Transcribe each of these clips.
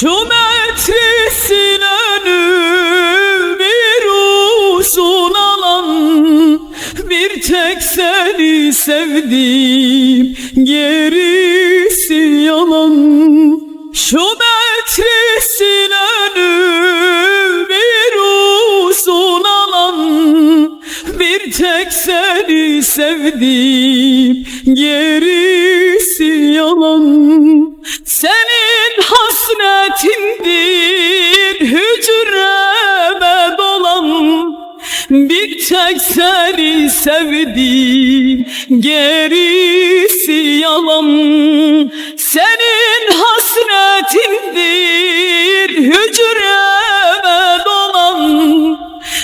Şu metrisin önü bir uzun alan Bir tek seni sevdim gerisi yalan. Şu metrisin önü bir uzun alan Bir tek seni sevdim gerisi tek seni sevdim gerisi yalan. Senin hasretindir hücreme dolan.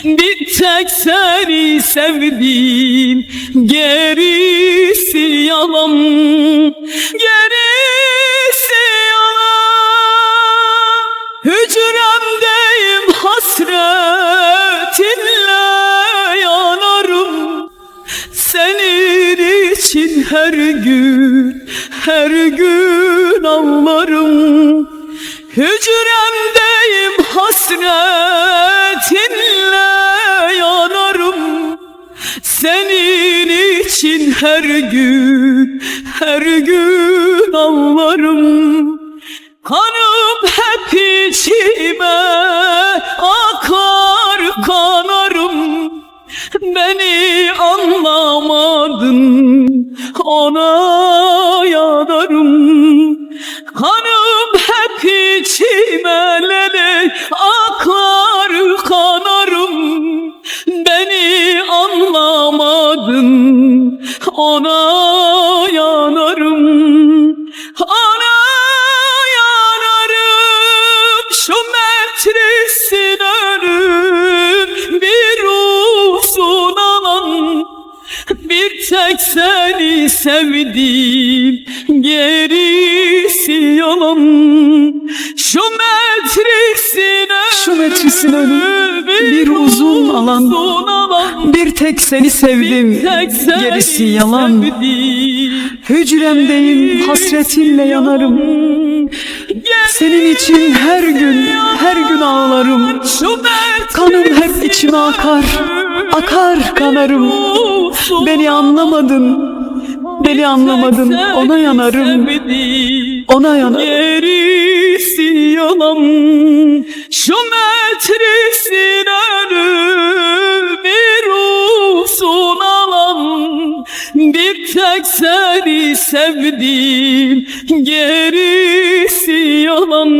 Bir tek seni sevdim Gerisi yalan her gün, her gün ağlarım. Hücremdeyim hasretinle yanarım. Senin için her gün, her gün ağlarım. Kanım ona yanarım. Kanım hep içime lele akar kanarım. Beni anlamadın. Ona bir tek seni sevdim gerisi yalan şu metrisin Şu metrisin önü bir uzun alan. Bir tek seni sevdim, tek seni gerisi yalan. Hücremdeyim, hasretinle yanarım. Senin için her gün, her gün ağlarım. Şu Kanım hep içime akar, akar kanarım. Beni anlamadın, beni anlamadın. Ona yanarım, ona yanarım. Gerisi yalan, şu metresin önü bir olsun alan. Bir tek seni sevdim, gerisi yalan.